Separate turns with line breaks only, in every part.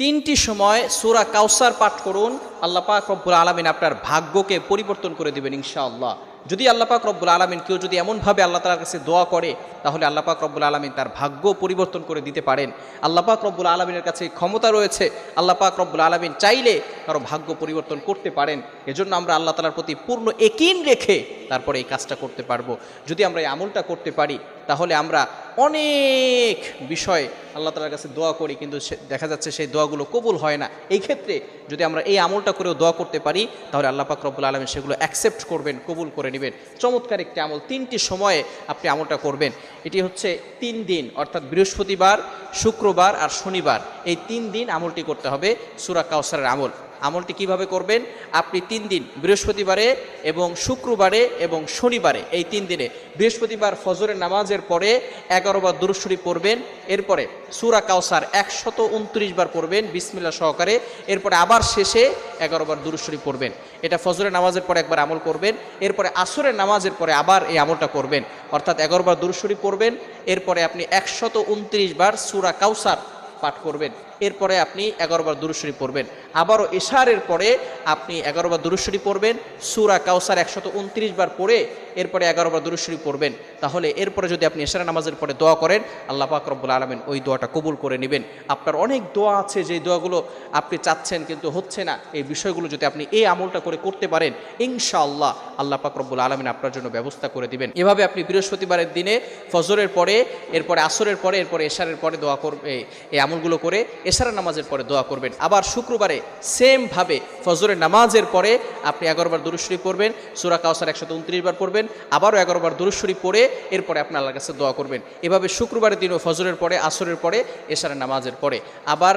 তিনটি সময় সূরা কাউসার পাঠ করুন, আল্লাহ পাক রব্বুল আলমিন আপনার ভাগ্যকে পরিবর্তন করে দেবেন ইনশাআল্লাহ। যদি আল্লাহ পাক রব্বুল আলমিন কেউ যদি এমনভাবে আল্লাহ তালার কাছে দোয়া করে, তাহলে আল্লাহ পাক রব্বুল আলমিন তার ভাগ্য পরিবর্তন করে দিতে পারেন। আল্লাহ পাক রব্বুল আলমিনের কাছে ক্ষমতা রয়েছে, আল্লাহ পাক রব্বুল আলমিন চাইলে কারও ভাগ্য পরিবর্তন করতে পারেন। এজন্য আমরা আল্লাহ তালার প্রতি পূর্ণ একিন রেখে তারপরে এই কাজটা করতে পারব। যদি আমরা এই আমলটা করতে পারি তাহলে আমরা অনেক বিষয় আল্লাহ তালার কাছে দোয়া করি, কিন্তু দেখা যাচ্ছে সেই দোয়াগুলো কবুল হয় না। এই ক্ষেত্রে যদি আমরা এই আমলটা করেও দোয়া করতে পারি, তাহলে আল্লাহ পাক রব্বুল আলমী সেগুলো অ্যাকসেপ্ট করবেন, কবুল করে নেবেন। চমৎকার একটি আমল, তিনটি সময়ে আপনি আমলটা করবেন। এটি হচ্ছে তিন দিন, অর্থাৎ বৃহস্পতিবার, শুক্রবার আর শনিবার। এই তিন দিন আমলটি করতে হবে, সুরা কাউসারের আমল। আমলটি কীভাবে করবেন? আপনি তিন দিন, বৃহস্পতিবারে এবং শুক্রবারে এবং শনিবারে, এই তিন দিনে। বৃহস্পতিবার ফজরের নামাজের পরে এগারো বার দুরুশ্বরী পড়বেন, এরপরে সুরা কাউসার একশত উনত্রিশ বার পড়বেন বিসমিল্লা সহকারে, এরপরে আবার শেষে এগারো বার দুরুশ্বরী পড়বেন। এটা ফজরের নামাজের পরে একবার আমল করবেন, এরপরে আসরের নামাজের পরে আবার এই আমলটা করবেন। অর্থাৎ এগারো বার দুরুশ্বরী পড়বেন, এরপরে আপনি একশত উনত্রিশ বার সুরা কাউসার পাঠ করবেন। এরপরে আপনি এগারোবার দুরুশ্বরী পড়বেন। আবারও এশারের পরে আপনি এগারোবার দুরুশ্বরী পড়বেন, সুরা কাউসার একশত উনত্রিশ বার পড়ে এরপরে এগারোবার দুরুশ্বরী পড়বেন। তাহলে এরপরে যদি আপনি এশারা নামাজের পরে দোয়া করেন, আল্লাহ পাক রব্বুল আলমেন ওই দোয়াটা কবুল করে নেবেন। আপনার অনেক দোয়া আছে যে দোয়াগুলো আপনি চাচ্ছেন কিন্তু হচ্ছে না। এই বিষয়গুলো যদি আপনি এই আমলটা করে করতে পারেন, ইনশাআল্লাহ আল্লাহ পাক রব্বুল আলমিন আপনার জন্য ব্যবস্থা করে দিবেন। এভাবে আপনি বৃহস্পতিবারের দিনে ফজরের পরে, এরপরে আসরের পরে, এরপরে এশারের পরে দোয়া করবে, এই আমলগুলো করে এশারা নামাজের পরে দোয়া করবেন। আবার শুক্রবারে সেমভাবে ফজরের নামাজের পরে আপনি এগারোবার দুরুশ্বরী পড়বেন, সুরা কাউসার একশত উনত্রিশ বার পড়বেন, আবারও এগারোবার দুরুশ্বরী পড়ে এরপরে আপনি আল্লাহর কাছে দোয়া করবেন। এভাবে শুক্রবারের দিনও ফজরের পরে, আসরের পরে এশারের নামাজের পরে। আবার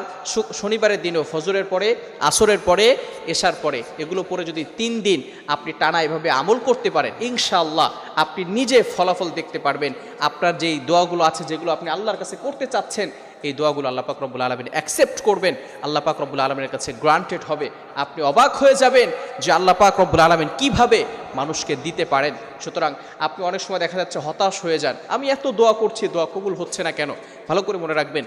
শনিবারের দিনও ফজরের পরে, আসরের পরে, এশার পরে। এগুলো পরে যদি তিন দিন আপনি টানা এভাবে আমল করতে পারেন, ইনশাআল্লাহ আপনি নিজে ফলাফল দেখতে পারবেন। আপনার যেই দোয়াগুলো আছে, যেগুলো আপনি আল্লাহর কাছে করতে চাচ্ছেন এই দোয়াগুলো আল্লাহ পাক রব্বুল আলমিন অ্যাকসেপ্ট করবেন। আল্লাহ পাক রব্বুল আলমিনের কাছে গ্রান্টেড হবে। আপনি অবাক হয়ে যাবেন যে আল্লাহ পাক রব্বুল আলমিন কীভাবে মানুষকে দিতে পারেন। সুতরাং আপনি অনেক সময় দেখা যাচ্ছে হতাশ হয়ে যান। আমি এত দোয়া করছি, দোয়া কবুল হচ্ছে না কেন? ভালো করে মনে রাখবেন,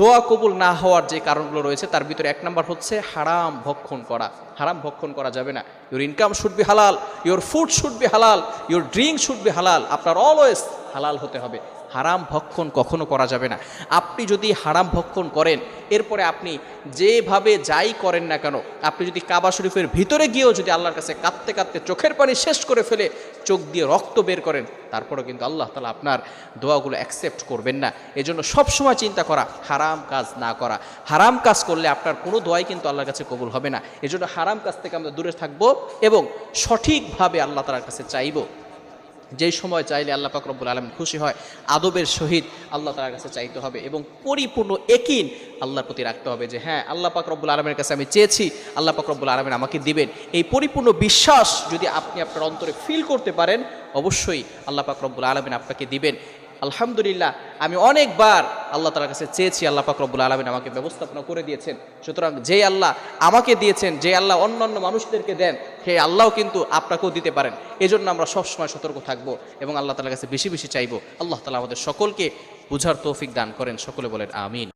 দোয়া কবুল না হওয়ার যে কারণগুলো রয়েছে, তার ভিতরে এক নম্বর হচ্ছে হারাম ভক্ষণ করা। হারাম ভক্ষণ করা যাবে না। Your income should be halal your food should be halal your drink should be halal আপনার অলওয়েজ হালাল হতে হবে। হারাম ভক্ষণ কখনো করা যাবে না। আপনি যদি হারাম ভক্ষণ করেন, এরপরে আপনি যেভাবে যাই করেন না কেন, আপনি যদি কাবা শরীফের ভিতরে গিয়েও যদি আল্লাহর কাছে কাঁদতে কাঁদতে চোখের পানি শেষ করে ফেলে, চোখ দিয়ে রক্ত বের করেন, তারপরেও কিন্তু আল্লাহ তালা আপনার দোয়াগুলো অ্যাকসেপ্ট করবেন না। এজন্য সবসময় চিন্তা করা, হারাম কাজ না করা। হারাম কাজ করলে আপনার কোনো দোয়াই কিন্তু আল্লাহর কাছে কবুল হবে না। এজন্য হারাম কাজ থেকে আমরা দূরে থাকব এবং সঠিকভাবে আল্লাহ তালার কাছে চাইব। যেই সময় চাইলে আল্লাহ পাকরবুল আলম খুশি হয়, আদবের সহিত আল্লাহ তার কাছে চাইতে হবে এবং পরিপূর্ণ একিন আল্লাহর প্রতি রাখতে হবে যে হ্যাঁ আল্লাহ পাকরবুল আলমের কাছে আমি চেয়েছি, আল্লাহ পাকরবুল আলমেন আমাকে দিবেন। এই পরিপূর্ণ বিশ্বাস যদি আপনি আপনার অন্তরে ফিল করতে পারেন, অবশ্যই আল্লাহ পাকরবুল আলমিন আপনাকে দিবেন। আলহামদুলিল্লাহ, আমি অনেকবার আল্লাহ তালার কাছে চেয়েছি, আল্লাহ পাকরবুল আলমিন আমাকে ব্যবস্থাপনা করে দিয়েছেন। সুতরাং যে আল্লাহ আমাকে দিয়েছেন যে আল্লাহ অন্য অন্য মানুষদেরকে দেন, সেই আল্লাহও কিন্তু আপনাকেও দিতে পারেন। এজন্য আমরা সবসময় সতর্ক থাকব এবং আল্লাহ তালার কাছে বেশি বেশি চাইব। আল্লাহ তালা আমাদের সকলকে বুঝার তৌফিক দান করেন। সকলে বলেন, আমিন।